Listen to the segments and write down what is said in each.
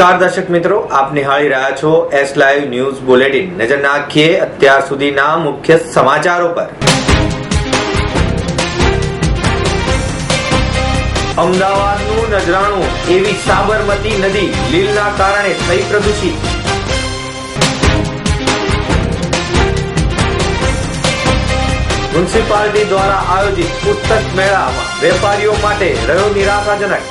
નમસ્કાર દર્શક મિત્રો, આપ નિહાળી રહ્યા છો એસ લાઈવ ન્યૂઝ બુલેટિન નજર નાખીએ અત્યાર સુધીના મુખ્ય સમાચારો પર. અમદાવાદનું નજરાણું, એવી સાબરમતી નદી, લીલના કારણે થઈ પ્રદૂષિત. મ્યુનિસિપાલિટી દ્વારા આયોજિત પુસ્તક મેળામાં વેપારીઓ માટે રહ્યો નિરાશાજનક.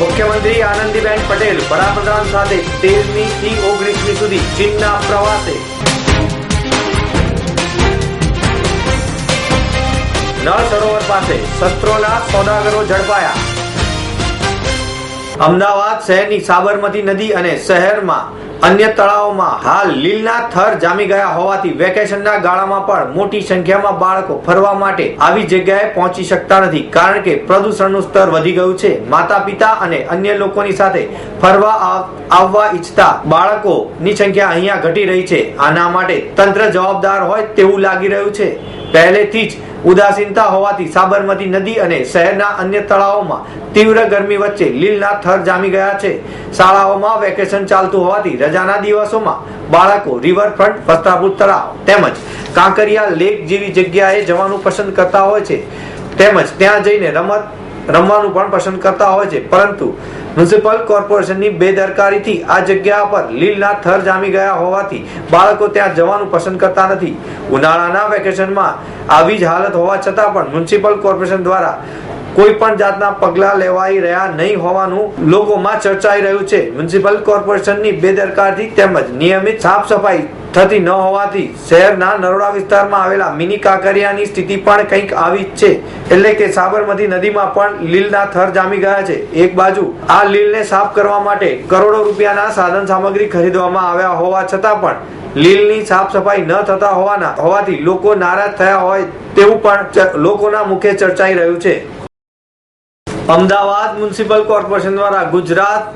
મુખ્યમંત્રી આનંદીબેન પટેલ વડાપ્રધાન સાથે તેરમી થી ઓગણીસમી સુધી ચીનના પ્રવાસે. નળ સરોવર પાસે શસ્ત્રોના સોદાગરો ઝડપાયા. અમદાવાદ શહેરની સાબરમતી નદી અને શહેરમાં અન્ય તળાવોમાં હાલ લીલના થર જામી ગયા હોવાથી વેકેશનના ગાળામાં પણ મોટી સંખ્યામાં બાળકો ફરવા માટે આવી જગ્યાએ પહોંચી શકતા નથી, કારણ કે પ્રદૂષણનું સ્તર વધી ગયું છે. માતા પિતા અને અન્ય લોકોની સાથે ફરવા આવવા ઈચ્છતા બાળકોની સંખ્યા અહીંયા ઘટી રહી છે. આના માટે તંત્ર જવાબદાર હોય તેવું લાગી રહ્યું છે. પહેલેથી જ ઉદાસીનતા હોવાથી સાબરમતી નદી અને શહેરના અન્ય તળાવોમાં તીવ્ર ગરમી વચ્ચે લીલના થર જામી ગયા છે. શાળાઓમાં વેકેશન ચાલતું હોવાથી રજાના દિવસોમાં બાળકો રિવરફ્રન્ટ, વસ્ત્રાપુર તળાવ તેમજ કાંકરિયા લેક જેવી જગ્યાએ જવાનું પસંદ કરતા હોય છે. તેમજ ત્યાં જઈને રમત, રમવાનું પણ પસંદ કરતા હોય છે. પરંતુ મ્યુનિસિપલ કોર્પોરેશનની બેદરકારીથી આ જગ્યા પર લીલના થર જામી ગયા હોવાથી બાળકો ત્યાં જવાનું પસંદ કરતા નથી. ઉનાળાના વેકેશનમાં આવી જ હાલત હોવા છતાં પણ મ્યુનિસિપલ કોર્પોરેશન દ્વારા કોઈ પણ જાતના પગલાં લેવાઈ રહ્યા નહીં હોવાનું લોકોમાં ચર્ચાઈ રહ્યું છે. મ્યુનિસિપલ કોર્પોરેશનની બેદરકારીથી તેમજ નિયમિત સાફ સફાઈ થતી ન હોવાથી શહેરના નરોડા વિસ્તારમાં આવેલા મિની કાંકરિયાની સ્થિતિ પણ કંઈક આવી જ છે. એટલે કે સાબરમતી નદીમાં પણ લીલના થર જામી ગયા છે. એક બાજુ આ લીલને સાફ કરવા માટે કરોડો રૂપિયાના સાધન સામગ્રી ખરીદવામાં આવ્યા હોવા છતાં પણ લીલની સાફ સફાઈ ન થતા હોવાના હોવાથી લોકો નારાજ થયા હોય તેવું પણ લોકોના મુખે ચર્ચાઈ રહ્યું છે. અમદાવાદ મ્યુનિસિપલ કોર્પોરેશન દ્વારા ગુજરાત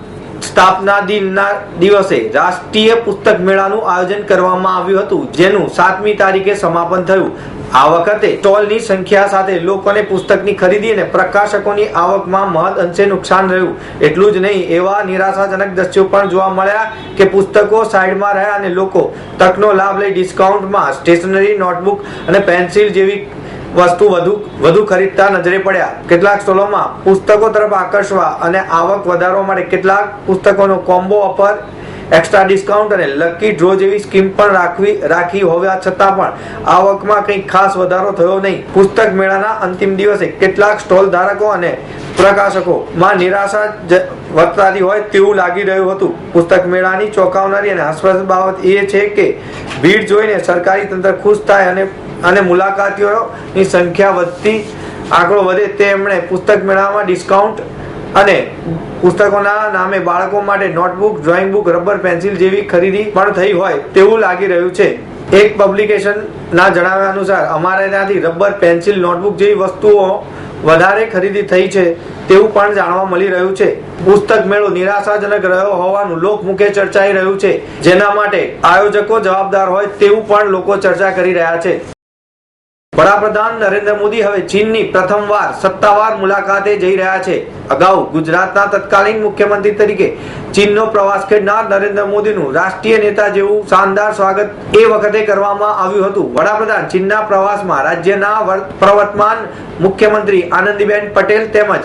સ્થાપના દિનના દિવસે રાષ્ટ્રીય પુસ્તક મેળાનું આયોજન કરવામાં આવ્યું હતું, જેનું સાતમી તારીખે સમાપન થયું. આ વખતે સ્ટોલની સંખ્યા સાથે લોકોને પુસ્તકની ખરીદી અને પ્રકાશકોની આવકમાં મહદ અંશે નુકસાન રહ્યું. એટલું જ નહીં, એવા નિરાશાજનક દ્રશ્યો પણ જોવા મળ્યા કે પુસ્તકો સાઈડમાં રહ્યા અને લોકો તકનો લાભ લઈ ડિસ્કાઉન્ટમાં સ્ટેશનરી નોટબુક અને પેન્સિલ જેવી વસ્તુ વધુ વધુ ખરીદતા નજરે પડ્યા. કેટલાક સ્ટોલોમાં પુસ્તકો તરફ આકર્ષવા અને આવક વધારવા માટે કેટલાક પુસ્તકોનો કોમ્બો ઓફર, એક્સ્ટ્રા ડિસ્કાઉન્ટ અને લકી ડ્રો જેવી સ્કીમ પણ રાખવી રાખી હોવા છતાં પણ આવકમાં કંઈ ખાસ વધારો થયો નહીં. પુસ્તક મેળાના અંતિમ દિવસે કેટલાક સ્ટોલ ધારકો અને પ્રકાશકો માં નિરાશા વર્તાતી હોય તેવું લાગી રહ્યું હતું. પુસ્તક મેળાની ચોંકાવનારી અને હાસ્યાસ્પદ બાબત એ છે કે ભીડ જોઈને સરકારી તંત્ર ખુશ થાય અને અને મુલાકાતીઓની સંખ્યા વધતી આંકડો વધે તેમણે પુસ્તક મેળામાં ડિસ્કાઉન્ટ અને પુસ્તકોના નામે બાળકો માટે notebook drawing book rubber pencil જેવી ખરીદી પણ થઈ હોય તેવું લાગી રહ્યું છે. એક પબ્લિકેશન ના જણાવ્યા અનુસાર, અમારે ત્યાંથી રબર પેન્સિલ નોટબુક જેવી વસ્તુઓ વધારે ખરીદી થઈ છે તેવું પણ જાણવા મળી રહ્યું છે. પુસ્તક મેળો નિરાશાજનક રહ્યો હોવાનું લોકમુખે ચર્ચાઈ રહ્યું છે. જેના માટે આયોજકો જવાબદાર હોય તેવું પણ લોકો ચર્ચા કરી રહ્યા છે. વડાપ્રધાન નરેન્દ્ર મોદી હવે ચીનની પ્રથમવાર સત્તાવાર મુલાકાતે જઈ રહ્યા છે. અગાઉ ગુજરાતના તત્કાલીન મુખ્યમંત્રી તરીકે ચીનનો પ્રવાસ કરનાર નરેન્દ્ર મોદીનું રાષ્ટ્રીય નેતા જેવું શાનદાર સ્વાગત એ વખતે કરવામાં આવ્યું હતું. વડાપ્રધાન ચીનના પ્રવાસમાં રાજ્યના વર- પ્રવર્તમાન મુખ્યમંત્રી આનંદીબેન પટેલ તેમજ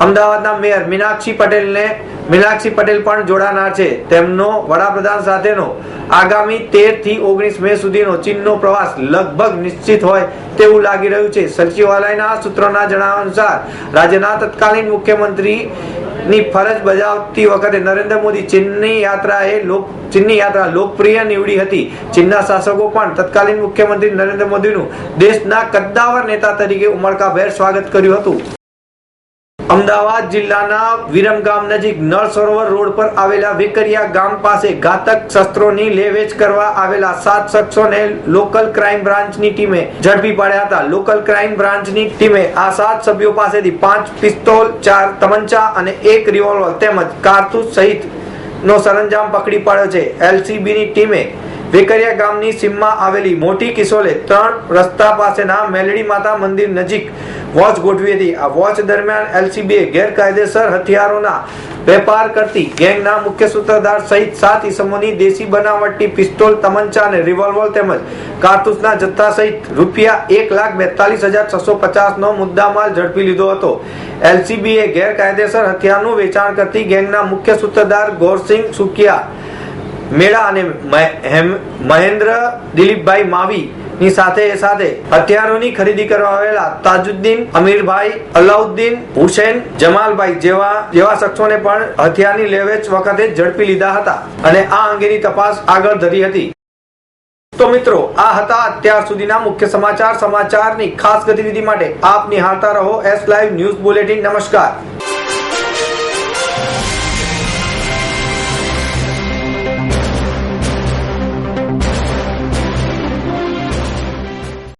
અમદાવાદના મેયર મીનાક્ષી પટેલને મીનાક્ષી પટેલ પણ જોડાનાર છે. તેમનો વડાપ્રધાન સાથેનો આગામી તેરથી ઓગણીસ મે સુધીનો ચીનનો પ્રવાસ લગભગ નિશ્ચિત હોય તેવું લાગી રહ્યું છે. સચિવાલયના સૂત્રોના જણાવ્યા અનુસાર, રાજ્યના તત્કાલીન મુખ્યમંત્રી ની ફરજ બજાવતી વખતે નરેન્દ્ર મોદી ચીનની યાત્રાએ લોક, ચીનની યાત્રા લોકપ્રિય નીવડી હતી. ચીનના શાસકો પણ તત્કાલીન મુખ્યમંત્રી નરેન્દ્ર મોદીનું દેશના કદ્દાવર નેતા તરીકે ઉમળકાભેર સ્વાગત કર્યું હતું. અમદાવાદ જિલ્લાના વિરમગામ નજીક નળ સરોવર રોડ પર આવેલા વેકરિયા ગામ પાસે ઘાતક શસ્ત્રોની લેવેચ કરવા આવેલા સાત શખ્સોને લોકલ ક્રાઇમ બ્રાન્ચની ટીમે ઝડપી પાડ્યા હતા. લોકલ ક્રાઇમ બ્રાન્ચની ટીમે આ સાત સભ્યો પાસેથી પાંચ પિસ્તોલ, ચાર તમંચા અને એક રિવોલ્વર તેમજ કારતૂસ સહિત નો સરંજામ પકડી પાડ્યો છે. એલસીબીની ટીમે વેકરિયા ગામની સીમમાં આવેલી મોટી કિશોલે ત્રણ રસ્તા પાસેના મેલડી માતા મંદિર નજીક વોચ ગોઠવી હતી. આ વોચ દરમિયાન એલસીબીએ ગેરકાયદેસર હથિયારોના વેપાર કરતી ગેંગના મુખ્ય સૂત્રધાર સહિત સાત ઇસમોની દેશી બનાવટની પિસ્તોલ, તમંચા અને રિવોલ્વર તેમજ કારતૂસના જથ્થા સહિત રૂપિયા એક લાખ બેતાલીસ હજાર છસો પચાસનો મુદ્દામાલ ઝડપી લીધો હતો. એલસીબીએ ગેરકાયદેસર હથિયારનું વેચાણ કરતી ગેંગના મુખ્ય સૂત્રધાર ગોરસિંહ સુકિયા મેળા અને મહેન્દ્ર દિલીપભાઈ માવી ની સાથે સાથે હથિયારોની ખરીદી કરવા આવેલા તાજુદ્દીન, અમીરભાઈ, અલાઉદ્દીન, હુસેન, જમાલભાઈ જેવા જેવા શખ્સોને પણ હથિયારની લેવેચ વખતે ઝડપી લીધા હતા અને આ અંગેની તપાસ આગળ ધરી હતી. તો મિત્રો, આ હતા અત્યાર સુધીના મુખ્ય સમાચાર. સમાચારની ખાસ ગતિવિધિ માટે આપ નિહાળતા રહો એસ લાઈવ ન્યૂઝ બુલેટિન નમસ્કાર.